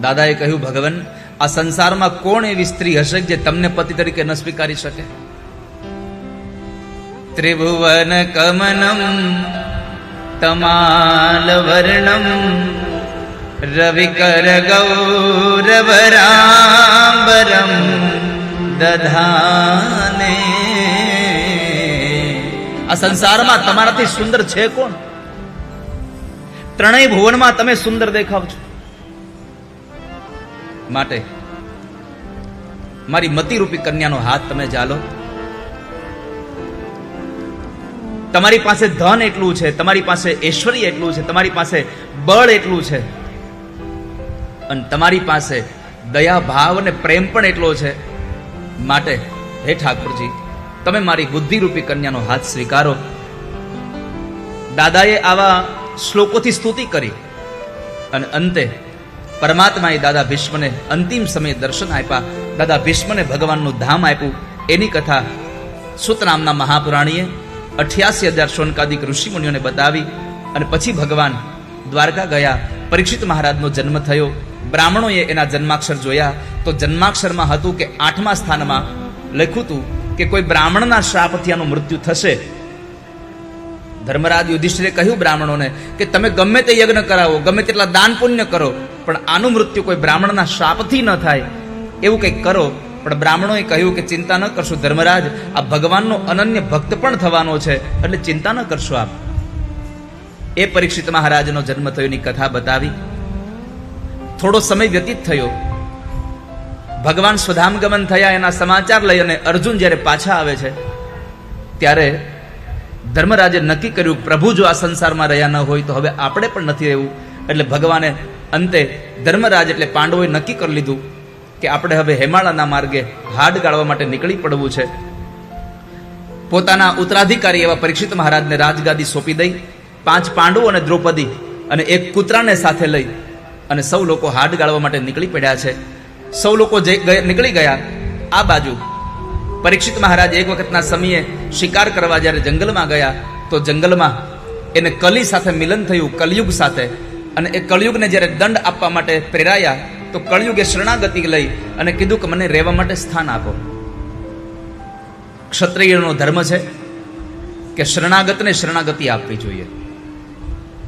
દાદાએ કહ્યું, ભગવાન, આ સંસારમાં કોણ એવી સ્ત્રી હશે જે તમને પતિ તરીકે ન સ્વીકારી શકે? ત્રિભુવન કમનમ, તમાલ વર્ણમ, રવિકર ગૌરવરાંબરમ, દધાને. આ સંસારમાં તમારાથી સુંદર છે કોણ? ત્રણેય ભુવનમાં તમે સુંદર દેખાવ છો. માટે મારી મતિરૂપી કન્યાનો હાથ તમે ચાલો તમારી પાસે ધન એટલું છે, તમારી પાસે ઐશ્વર્ય એટલું છે, તમારી પાસે બળ એટલું છે. અને તમારી પાસે દયા, ભાવ અને પ્રેમ પણ એટલો છે. માટે, હે ઠાકોરજી, તમે મારી બુદ્ધિરૂપી કન્યાનો હાથ સ્વીકારો. દાદાએ આવા શ્લોકોથી સ્તુતિ કરી. અને અંતે પરમાત્માએ દાદા ભીષ્મને અંતિમ સમયે દર્શન આપ્યા. દાદા ભીષ્મને ભગવાનનું ધામ આપ્યું. એની કથા સુતરામના મહાપુરાણીએ અઠ્યાસી હજાર શોનકાદિક ઋષિમુનિઓને બતાવી અને પછી ભગવાન દ્વારકા ગયા. પરીક્ષિત મહારાજનો જન્મ થયો. બ્રાહ્મણોએ એના જન્માક્ષર જોયા. તો જન્માક્ષરમાં હતું કે આઠમા સ્થાનમાં લખ્યું હતું કે કોઈ બ્રાહ્મણના શ્રાપથી આનું મૃત્યુ થશે. ધર્મરાજ યુધિષ્ઠિરે કહ્યું બ્રાહ્મણોને કે તમે ગમે તે યજ્ઞ કરાવો, ગમે તેટલા દાન પુણ્ય કરો પણ આનું મૃત્યુ કોઈ બ્રાહ્મણના શાપથી ન થાય, એવું કંઈક કરો. પણ બ્રાહ્મણોએ કહ્યું કે ચિંતા ન કરશો ધર્મરાજ, આ ભગવાનનો અનન્ય ભક્ત પણ થવાનો છે, એટલે ચિંતા ન કરશો આપ. એ પરીક્ષિત મહારાજનો જન્મ થયોની કથા બતાવી. થોડો સમય વ્યતીત થયો. ભગવાન સ્વધામગમન થયા, એના સમાચાર લઈ અને અર્જુન જ્યારે પાછા આવે છે, ત્યારે ધર્મરાજે નક્કી કર્યું, પ્રભુ જો આ સંસારમાં રહ્યા ન હોય તો હવે આપણે પણ નથી રહેવું. એટલે ભગવાને અંતે ધર્મરાજ એટલે પાંડવોએ નક્કી કરી લીધું કે આપણે હવે હેમાળાના માર્ગે હાડ ગાળવા માટે નીકળી પડવું છે. પોતાના ઉત્તરાધિકારી એવા પરીક્ષિત મહારાજને રાજગાદી સોંપી દઈ, પાંચ પાંડવો અને દ્રૌપદી અને એક કૂતરાને સાથે લઈ અને સૌ લોકો હાડ ગાળવા માટે નીકળી પડ્યા છે. સૌ લોકો જે નીકળી ગયા. આ બાજુ પરીક્ષિત મહારાજ એક વખતના સમયે શિકાર કરવા જ્યારે જંગલમાં ગયા, તો જંગલમાં એને કલી સાથે મિલન થયું, કલયુગ સાથે. અને એ કળિયુગને જ્યારે દંડ આપવા માટે પ્રેરાયા, તો કળિયુગે શરણાગતિ લઈ અને કીધું કે મને રહેવા માટે સ્થાન આપો. ક્ષત્રિયનો ધર્મ છે કે શરણાગતને શરણાગતિ આપવી જોઈએ.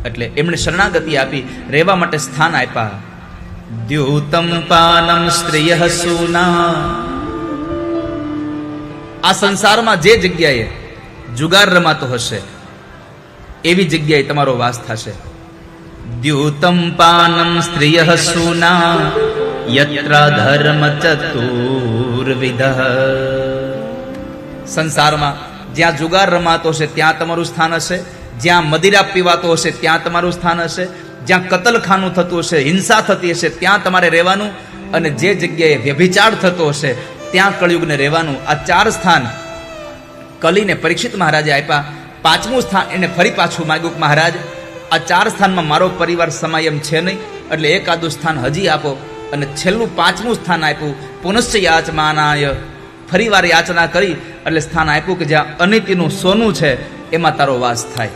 એટલે એમણે શરણાગતિ આપી, રહેવા માટે સ્થાન આપ્યા. દ્યુતમ પાનમ સ્ત્રીય સુના. આ સંસારમાં જે જગ્યાએ જુગાર રમાતો હશે, એવી જગ્યાએ તમારો વાસ થશે. દ્યુતમ પાનમ સ્ત્રીય સુના યત્ર ધર્મ ચતુર્વિધ સંસારમાં જ્યાં જુગાર રમાતો હશે ત્યાં તમારું સ્થાન હશે જ્યાં મદિરા પીવાતો હશે ત્યાં તમારું સ્થાન હશે જ્યાં કતલખાનું થતું હશે હિંસા થતી હશે ત્યાં તમારે રહેવાનું અને જે જગ્યાએ વ્યભિચાર થતો હશે ત્યાં કળિયુગને રહેવાનું આ ચાર સ્થાન કલીને પરીક્ષિત મહારાજે આપ્યા પાંચમું સ્થાન એને ફરી પાછું માગ્યું મહારાજ આ ચાર સ્થાનમાં મારો પરિવાર સમાય એમ છે નહીં. એટલે એકાદું સ્થાન હજી આપો અને છેલ્લું પાંચમું સ્થાન આપ્યું. પુનશ્ચ યાચમાનાય. ફરી વાર યાચના કરી એટલે સ્થાન આપ્યું કે જ્યાં અનિતિનું સોનું છે, એમાં તારો વાસ થાય.